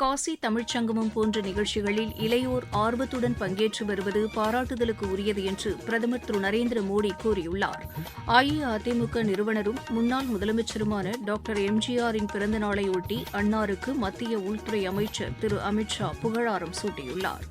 காசி தமிழ்ச் சங்கமம் போன்ற நிகழ்ச்சிகளில் இளையோர் ஆர்வத்துடன் பங்கேற்று வருவது பாராட்டுதலுக்கு உரியது என்று பிரதமர் திரு நரேந்திர மோடி கூறியுள்ளார். அஇஅதிமுக நிறுவனரும் முன்னாள் முதலமைச்சருமான டாக்டர் எம்ஜிஆரின் பிறந்த நாளையொட்டி அன்னாருக்கு மத்திய உள்துறை அமைச்சர் திரு அமித்ஷா புகழாரம் சூட்டியுள்ளார்.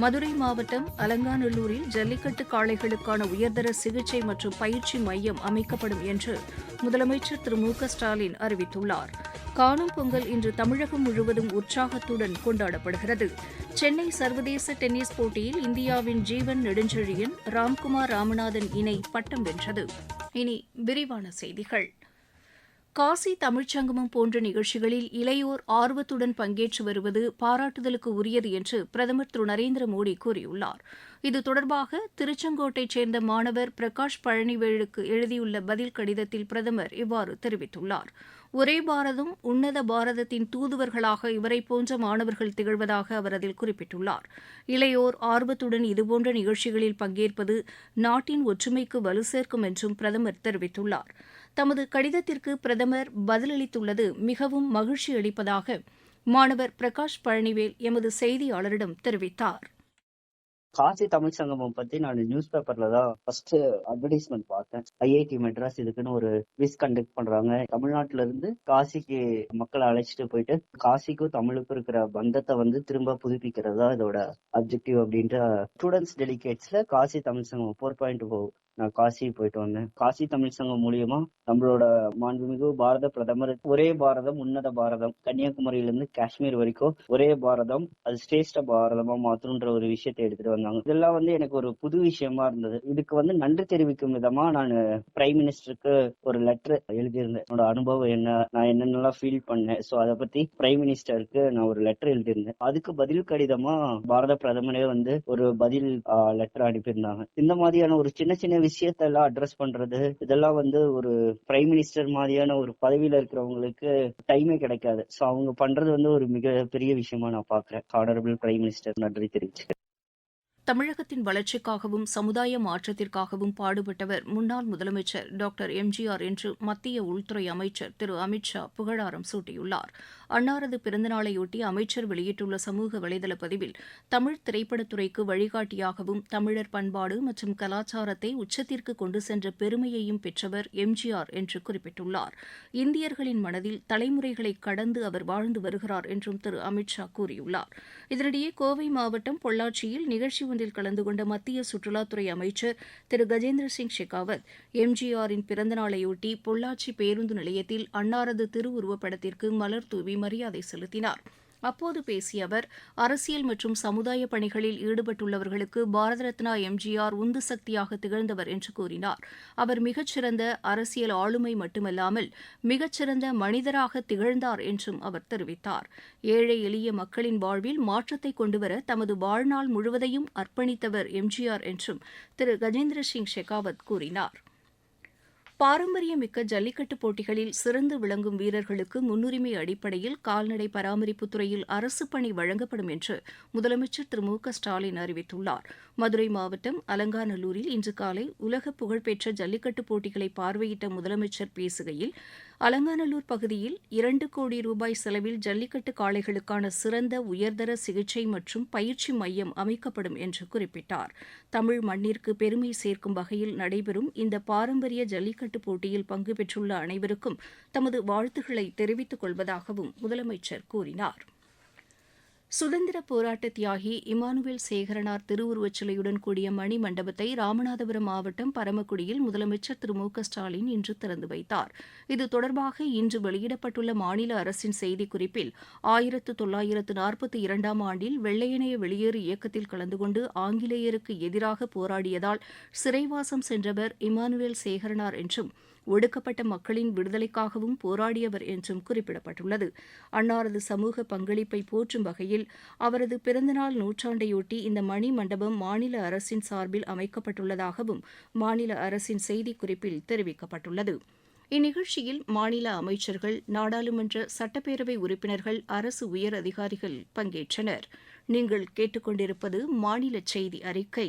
மதுரை மாவட்டம் அலங்காநல்லூரில் ஜல்லிக்கட்டு காளைகளுக்கான உயர்தர சிகிச்சை மற்றும் பயிற்சி மையம் அமைக்கப்படும் என்று முதலமைச்சர் திரு மு க ஸ்டாலின் அறிவித்துள்ளார். காணும் பொங்கல் இன்று தமிழகம் முழுவதும் உற்சாகத்துடன் கொண்டாடப்படுகிறது. சென்னை சர்வதேச டென்னிஸ் போட்டியில் இந்தியாவின் ஜீவன் நெடுஞ்செழியன் ராம்குமார் ராமநாதன் இணை பட்டம் வென்றது. இனி விரிவான செய்திகள். காசி தமிழ்ச்சங்கமம் போன்ற நிகழ்ச்சிகளில் இளையோர் ஆர்வத்துடன் பங்கேற்று வருவது பாராட்டுதலுக்கு உரியது என்று பிரதமர் திரு. நரேந்திர மோடி கூறியுள்ளார். இது தொடர்பாக திருச்செங்கோட்டைச் சேர்ந்த மாணவர் பிரகாஷ் பழனிவேலுக்கு எழுதியுள்ள பதில் கடிதத்தில் பிரதமர் இவ்வாறு தெரிவித்துள்ளார். ஒரே பாரதம் உன்னத பாரதத்தின் தூதுவர்களாக இவரை போன்ற மாணவர்கள் திகழ்வதாக அவர் அதில் குறிப்பிட்டுள்ளார். இளையோர் ஆர்வத்துடன் இதுபோன்ற நிகழ்ச்சிகளில் பங்கேற்பது நாட்டின் ஒற்றுமைக்கு வலு சேர்க்கும் என்றும் பிரதமர் தெரிவித்துள்ளார். தமது கடிதத்திற்கு பிரதமர் பதிலளித்துள்ளது மிகவும் மகிழ்ச்சி அளிப்பதாக மாணவர் பிரகாஷ் பழனிவேல் எமது செய்தியாளரிடம் தெரிவித்தார். காசி தமிழ் சங்கமம் பத்தி நான் நியூஸ் பேப்பர்ல தான் ஃபர்ஸ்ட் அட்வர்டைஸ்மெண்ட் பார்த்தேன். ஐஐடி மெட்ராஸ் இதுக்குன்னு ஒரு விஸ் கண்டக்ட் பண்றாங்க. தமிழ்நாட்டுல இருந்து காசிக்கு மக்களை அழைச்சிட்டு போயிட்டு காசிக்கும் தமிழுக்கும் இருக்கிற பந்தத்தை வந்து திரும்ப புதுப்பிக்கிறதா இதோட அப்ஜெக்டிவ் அப்படின்ற ஸ்டூடெண்ட்ஸ் டெலிகேட்ஸ்ல காசி தமிழ் சங்கம் ஃபோர் பாயிண்ட் நான் காசி போயிட்டு வந்தேன். காசி தமிழ் சங்கம் மூலியமா நம்மளோட மாண்புமிகு பாரத பிரதமர் ஒரே பாரதம் உன்னத பாரதம் கன்னியாகுமரியிலிருந்து காஷ்மீர் வரைக்கும் ஒரே பாரதம் அது சிரேஷ்ட பாரதமா மாத்தணுன்ற ஒரு விஷயத்தை எடுத்துட்டு வந்தாங்க. இதெல்லாம் வந்து எனக்கு ஒரு புது விஷயமா இருந்தது. இதுக்கு வந்து நன்றி தெரிவிக்கும் விதமா நான் பிரைம் மினிஸ்டருக்கு ஒரு லெட்டர் எழுதியிருந்தேன். என்னோட அனுபவம் என்ன நான் என்னென்னலாம் ஃபீல் பண்ணேன். ஸோ அதை பத்தி பிரைம் மினிஸ்டருக்கு நான் ஒரு லெட்டர் எழுதியிருந்தேன். அதுக்கு பதில் கடிதமா பாரத பிரதமரே வந்து ஒரு பதில் லெட்டர் அனுப்பியிருந்தாங்க. இந்த மாதிரியான ஒரு சின்ன சின்ன விஷயத்த எல்லாம் அட்ரஸ் பண்றது இதெல்லாம் வந்து ஒரு பிரைம் மினிஸ்டர் மாதிரியான ஒரு பதவியில இருக்கிறவங்களுக்கு டைமே கிடைக்காது. சோ அவங்க பண்றது வந்து ஒரு மிக பெரிய விஷயமா நான் பாக்குறேன் ஆனரபிள் பிரைம் மினிஸ்டர் நன்றி தெரிவிச்சுக்கிறேன். தமிழகத்தின் வளர்ச்சிக்காகவும் சமுதாய மாற்றத்திற்காகவும் பாடுபட்டவர் முன்னாள் முதலமைச்சர் டாக்டர் எம்ஜிஆர் என்று மத்திய உள்துறை அமைச்சர் திரு அமித் ஷா புகழாரம் சூட்டியுள்ளார். அன்னாரது பிறந்தநாளையொட்டி அமைச்சர் வெளியிட்டுள்ள சமூக வலைதள பதிவில் தமிழ் திரைப்படத்துறைக்கு வழிகாட்டியாகவும் தமிழர் பண்பாடு மற்றும் கலாச்சாரத்தை உச்சத்திற்கு கொண்டு சென்ற பெருமையையும் பெற்றவர் எம்ஜிஆர் என்று குறிப்பிட்டுள்ளார். இந்தியர்களின் மனதில் தலைமுறைகளை கடந்து அவர் வாழ்ந்து வருகிறார் என்றும் திரு. அமித்ஷா கூறியுள்ளார். இதனிடையே கோவை மாவட்டம் பொள்ளாச்சியில் நிகழ்ச்சி ஒன்றில் கலந்து கொண்ட மத்திய சுற்றுலாத்துறை அமைச்சர் திரு. கஜேந்திர சிங் ஷெகாவத் எம்ஜிஆரின் பிறந்தநாளையொட்டி பொள்ளாச்சி பேருந்து நிலையத்தில் அன்னாரது திருவுருவப் படத்திற்கு மலர் தூவி மரியாதை செலுத்தினார். அப்போது பேசிய அவர் அரசியல் மற்றும் சமுதாய பணிகளில் ஈடுபட்டுள்ளவர்களுக்கு பாரத ரத்னா எம்ஜிஆர் உந்து சக்தியாக திகழ்ந்தவர் என்று கூறினார். அவர் மிகச்சிறந்த அரசியல் ஆளுமை மட்டுமல்லாமல் மிகச்சிறந்த மனிதராக திகழ்ந்தார் என்றும் அவர் தெரிவித்தார். ஏழை எளிய மக்களின் வாழ்வில் மாற்றத்தை கொண்டுவர தமது வாழ்நாள் முழுவதையும் அர்ப்பணித்தவர் எம்ஜிஆர் என்றும் திரு கஜேந்திர சிங் ஷெகாவத் கூறினார். பாரம்பரியமிக்க ஜல்லிக்கட்டு போட்டிகளில் சிறந்து விளங்கும் வீரர்களுக்கு முன்னுரிமை அடிப்படையில் கால்நடை பராமரிப்புத் துறையில் அரசு பணி வழங்கப்படும் என்று முதலமைச்சர் திரு மு க ஸ்டாலின் அறிவித்துள்ளார். மதுரை மாவட்டம் அலங்காநல்லூரில் இன்று காலை உலக புகழ்பெற்ற ஜல்லிக்கட்டு போட்டிகளை பார்வையிட்ட முதலமைச்சர் பேசுகையில் அலங்காநல்லூர் பகுதியில் இரண்டு கோடி ரூபாய் செலவில் ஜல்லிக்கட்டு காளைகளுக்கான சிறந்த உயர்தர சிகிச்சை மற்றும் பயிற்சி மையம் அமைக்கப்படும் என்று குறிப்பிட்டார். தமிழ் மண்ணிற்கு பெருமை சேர்க்கும் வகையில் நடைபெறும் இந்த பாரம்பரிய ஜல்லிக்கட்டு போட்டியில் பங்கு பெற்றுள்ள அனைவருக்கும் தமது வாழ்த்துக்களை தெரிவித்துக் கொள்வதாகவும் முதலமைச்சர் கூறினார். சுதந்திர போராட்ட தியாகி இமானுவேல் சேகரனார் திருவுருவச் சிலையுடன் கூடிய மணி மண்டபத்தை ராமநாதபுரம் மாவட்டம் பரமக்குடியில் முதலமைச்சர் திரு மு க ஸ்டாலின் இன்று திறந்து வைத்தார். இது தொடர்பாக இன்று வெளியிடப்பட்டுள்ள மாநில அரசின் செய்திக்குறிப்பில் ஆயிரத்து தொள்ளாயிரத்து நாற்பத்தி இரண்டாம் ஆண்டில் வெள்ளையனைய வெளியேறு இயக்கத்தில் கலந்து கொண்டு ஆங்கிலேயருக்கு எதிராக போராடியதால் சிறைவாசம் சென்றவர் இமானுவேல் சேகரனார் என்றும் ஒடுக்கப்பட்ட மக்களின் விடுதலைக்காகவும் போராடியவர் என்றும் குறிப்பிடப்பட்டுள்ளது. அன்னாரது சமூக பங்களிப்பை போற்றும் வகையில் அவரது பிறந்தநாள் நூற்றாண்டையொட்டி இந்த மணி மண்டபம் மாநில அரசின் சார்பில் அமைக்கப்பட்டுள்ளதாகவும் மாநில அரசின் செய்திக்குறிப்பில் தெரிவிக்கப்பட்டுள்ளது. இந்நிகழ்ச்சியில் மாநில அமைச்சர்கள் நாடாளுமன்ற சட்டப்பேரவை உறுப்பினர்கள் அரசு உயர் அதிகாரிகள் பங்கேற்றனர். நீங்கள் கேட்டுக்கொண்டிருப்பது மாநில செய்தி அறிக்கை.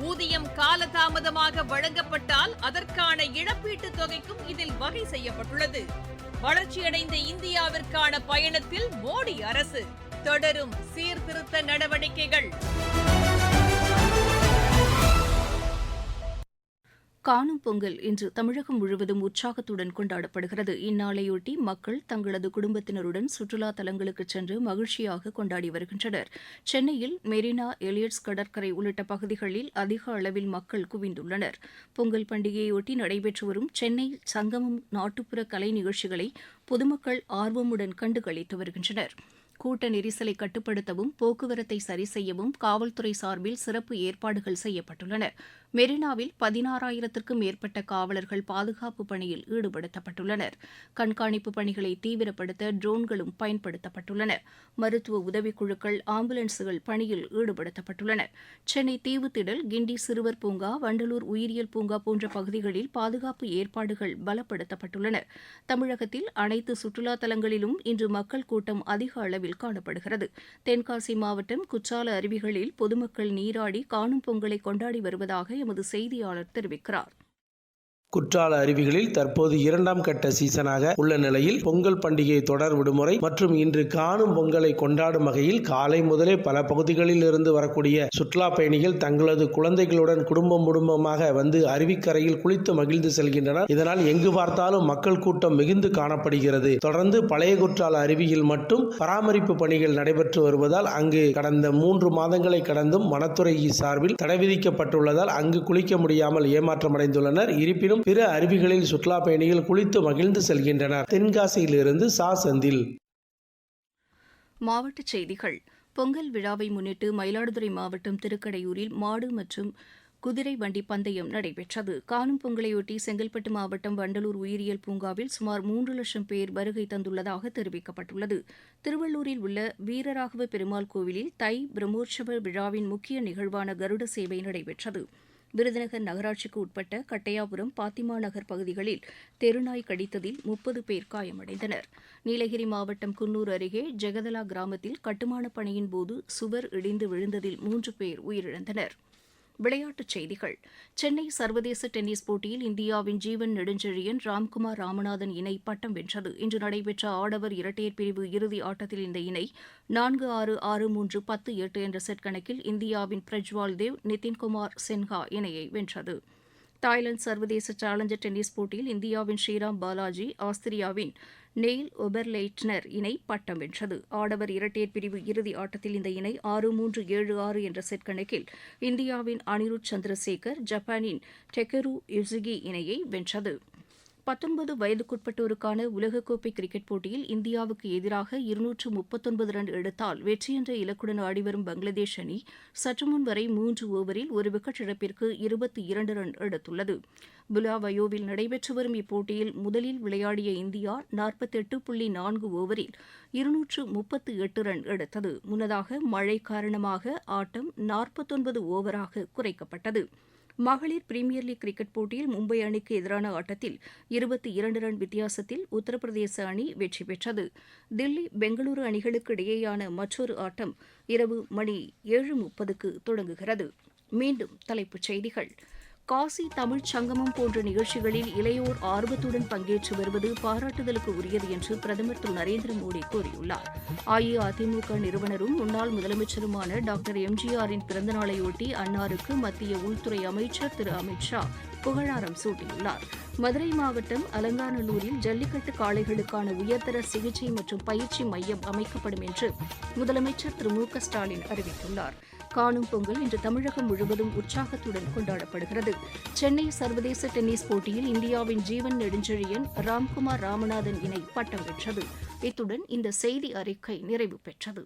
ஊதியம் காலதாமதமாக வழங்கப்பட்டால் அதற்கான இழப்பீட்டு தொகைக்கும் இதில் வகை செய்யப்பட்டுள்ளது. வளர்ச்சியடைந்த இந்தியாவிற்கான பயணத்தில் மோடி அரசு தொடரும் சீர்திருத்த நடவடிக்கைகள். காணும் பொங்கல் இன்று தமிழகம் முழுவதும் உற்சாகத்துடன் கொண்டாடப்படுகிறது. இந்நாளையொட்டி மக்கள் தங்களது குடும்பத்தினருடன் சுற்றுலா தலங்களுக்கு சென்று மகிழ்ச்சியாக கொண்டாடி வருகின்றனர். சென்னையில் மெரினா எலியட்ஸ் கடற்கரை உள்ளிட்ட பகுதிகளில் அதிக அளவில் மக்கள் குவிந்துள்ளனர். பொங்கல் பண்டிகையொட்டி நடைபெற்று வரும் சென்னை சங்கமம் நாட்டுப்புற கலை நிகழ்ச்சிகளை பொதுமக்கள் ஆர்வமுடன் கண்டுகளித்து வருகின்றனர். கூட்ட நெரிசலை கட்டுப்படுத்தவும் போக்குவரத்தை சரி செய்யவும் காவல்துறை சார்பில் சிறப்பு ஏற்பாடுகள் செய்யப்பட்டுள்ளன. மெரினாவில் பதினாறாயிரத்திற்கும் மேற்பட்ட காவலர்கள் பாதுகாப்பு பணியில் ஈடுபடுத்தப்பட்டுள்ளனர். கண்காணிப்பு பணிகளை தீவிரப்படுத்த ட்ரோன்களும் பயன்படுத்தப்பட்டுள்ளன. மருத்துவ உதவிக்குழுக்கள் ஆம்புலன்ஸுகள் பணியில் ஈடுபடுத்தப்பட்டுள்ளன. சென்னை தீவுத்திடல் கிண்டி சிறுவர் பூங்கா வண்டலூர் உயிரியல் பூங்கா போன்ற பகுதிகளில் பாதுகாப்பு ஏற்பாடுகள் பலப்படுத்தப்பட்டுள்ளன. தமிழகத்தில் அனைத்து சுற்றுலா தலங்களிலும் இன்று மக்கள் கூட்டம் அதிக அளவில் காணப்படுகிறது. தென்காசி மாவட்டம் குற்றால அருவிகளில் பொதுமக்கள் நீராடி காணும் பொங்கலை கொண்டாடி வருவதாக எமது செய்தியாளர் தெரிவிக்கிறார். குற்றால அருவிகளில் தற்போது இரண்டாம் கட்ட சீசனாக உள்ள நிலையில் பொங்கல் பண்டிகை தொடர் விடுமுறை மற்றும் இன்று காணும் பொங்கலை கொண்டாடும் வகையில் காலை முதலே பல பகுதிகளில் இருந்து வரக்கூடிய சுற்றுலா பயணிகள் தங்களது குழந்தைகளுடன் குடும்பம் குடும்பமாக வந்து அருவிக்கரையில் குளித்து மகிழ்ந்து செல்கின்றனர். இதனால் எங்கு பார்த்தாலும் மக்கள் கூட்டம் மிகுந்து காணப்படுகிறது. தொடர்ந்து பழைய குற்றால அருவியில் மட்டும் பராமரிப்பு பணிகள் நடைபெற்று வருவதால் அங்கு கடந்த மூன்று மாதங்களை கடந்தும் வனத்துறை சார்பில் தடை விதிக்கப்பட்டுள்ளதால் அங்கு குளிக்க முடியாமல் ஏமாற்றமடைந்துள்ளனர். இருப்பினும் பிற அருவிகளில் சுற்றுலா பயணிகள் குளித்து மகிழ்ந்து செல்கின்றனர். தென்காசியிலிருந்து சா. செந்தில். மாவட்டச் செய்திகள். பொங்கல் விழாவை முன்னிட்டு மயிலாடுதுறை மாவட்டம் திருக்கடையூரில் மாடு மற்றும் குதிரை வண்டி பந்தயம் நடைபெற்றது. காணும் பொங்கலையொட்டி செங்கல்பட்டு மாவட்டம் வண்டலூர் உயிரியல் பூங்காவில் சுமார் மூன்று லட்சம் பேர் வருகை தந்துள்ளதாக தெரிவிக்கப்பட்டுள்ளது. திருவள்ளூரில் உள்ள வீரராகவ பெருமாள் கோவிலில் தை பிரம்மோற்சவ விழாவின் முக்கிய நிகழ்வான கருட சேவை நடைபெற்றது. விருதுநகர் நகராட்சிக்கு உட்பட்ட கட்டையாபுரம் பாத்திமா நகர் பகுதிகளில் தெருநாய் கடித்ததில் முப்பது பேர் காயமடைந்தனர். நீலகிரி மாவட்டம் குன்னூர் அருகே ஜெகதலா கிராமத்தில் கட்டுமானப் பணியின் போது சுவர் இடிந்து விழுந்ததில் மூன்று பேர் உயிரிழந்தனர். விளையாட்டுச் செய்திகள். சென்னை சர்வதேச டென்னிஸ் போட்டியில் இந்தியாவின் ஜீவன் நெடுஞ்செழியன் ராம்குமார் ராமநாதன் இணை பட்டம் வென்றது. இன்று நடைபெற்ற ஆடவர் இரட்டையர் பிரிவு இறுதி ஆட்டத்தில் இந்த இணை நான்கு ஆறு ஆறு மூன்று பத்து எட்டு என்ற செட் கணக்கில் இந்தியாவின் பிரஜ்வால் தேவ் நிதின்குமார் சென்ஹா இணையை வென்றது. தாய்லாந்து சர்வதேச சேலஞ்சர் டென்னிஸ் போட்டியில் இந்தியாவின் ஸ்ரீராம் பாலாஜி ஆஸ்திரியாவின் நெயில் ஒபர்லெய்ட்னர் இணை பட்டம் வென்றது. ஆடவர் இரட்டையர் பிரிவு இறுதி ஆட்டத்தில் இந்த இணை ஆறு மூன்று ஏழு ஆறு என்ற செட் கணக்கில் இந்தியாவின் அனிருத் சந்திரசேகர் ஜப்பானின் டெக்கரு யுசுகி இணையை வென்றது. பத்தொன்பது வயதுக்குட்பட்டோருக்கான உலகக்கோப்பை கிரிக்கெட் போட்டியில் இந்தியாவுக்கு எதிராக இருநூற்று முப்பத்தொன்பது ரன் எடுத்தால் வெற்றி என்ற இலக்குடன் ஆடிவரும் பங்களாதேஷ் அணி சற்றுமுன் வரை மூன்று ஓவரில் ஒரு விக்கெட் இழப்பிற்கு இருபத்தி இரண்டு ரன் எடுத்துள்ளது. புலாவயோவில் நடைபெற்று வரும் இப்போட்டியில் முதலில் விளையாடிய இந்தியா நாற்பத்தெட்டு புள்ளி நான்கு ஓவரில் இருநூற்று முப்பத்து எட்டு ரன் எடுத்தது. முன்னதாக மழை காரணமாக ஆட்டம் நாற்பத்தொன்பது ஓவராக குறைக்கப்பட்டது. மகளிர் பிரீமியர் லீக் கிரிக்கெட் போட்டியில் மும்பை அணிக்கு எதிரான ஆட்டத்தில் இருபத்தி இரண்டு ரன் வித்தியாசத்தில் உத்தரப்பிரதேச அணி வெற்றி பெற்றது. தில்லி பெங்களூரு அணிகளுக்கு இடையேயான மற்றொரு ஆட்டம் இரவு மணி ஏழு முப்பதுக்கு தொடங்குகிறது. மீண்டும் தலைப்புச் செய்திகள். காசி தமிழ்ச் சங்கமம் போன்ற நிகழ்ச்சிகளில் இளையோர் ஆர்வத்துடன் பங்கேற்று வருவது பாராட்டுதலுக்கு உரியது என்று பிரதமர் திரு நரேந்திர மோடி கூறியுள்ளார். அஇஅதிமுக நிறுவனரும் முன்னாள் முதலமைச்சருமான டாக்டர் எம்ஜிஆரின் பிறந்தநாளையொட்டி அன்னாருக்கு மத்திய உள்துறை அமைச்சர் திரு அமித் ஷா புகழாரம் சூட்டியுள்ளார். மதுரை மாவட்டம் அலங்காநல்லூரில் ஜல்லிக்கட்டு காளைகளுக்கான உயர்தர சிகிச்சை மற்றும் பயிற்சி மையம் அமைக்கப்படும் என்று முதலமைச்சர் திரு மு க ஸ்டாலின் அறிவித்துள்ளார். காணும் பொங்கல் இன்று தமிழகம் முழுவதும் உற்சாகத்துடன் கொண்டாடப்படுகிறது. சென்னை சர்வதேச டென்னிஸ் போட்டியில் இந்தியாவின் ஜீவன் நெடுஞ்செழியன் ராம்குமார் ராமநாதன் இணை பட்டம் வென்றது. இத்துடன் இந்த செய்தி அறிக்கை நிறைவு பெற்றது.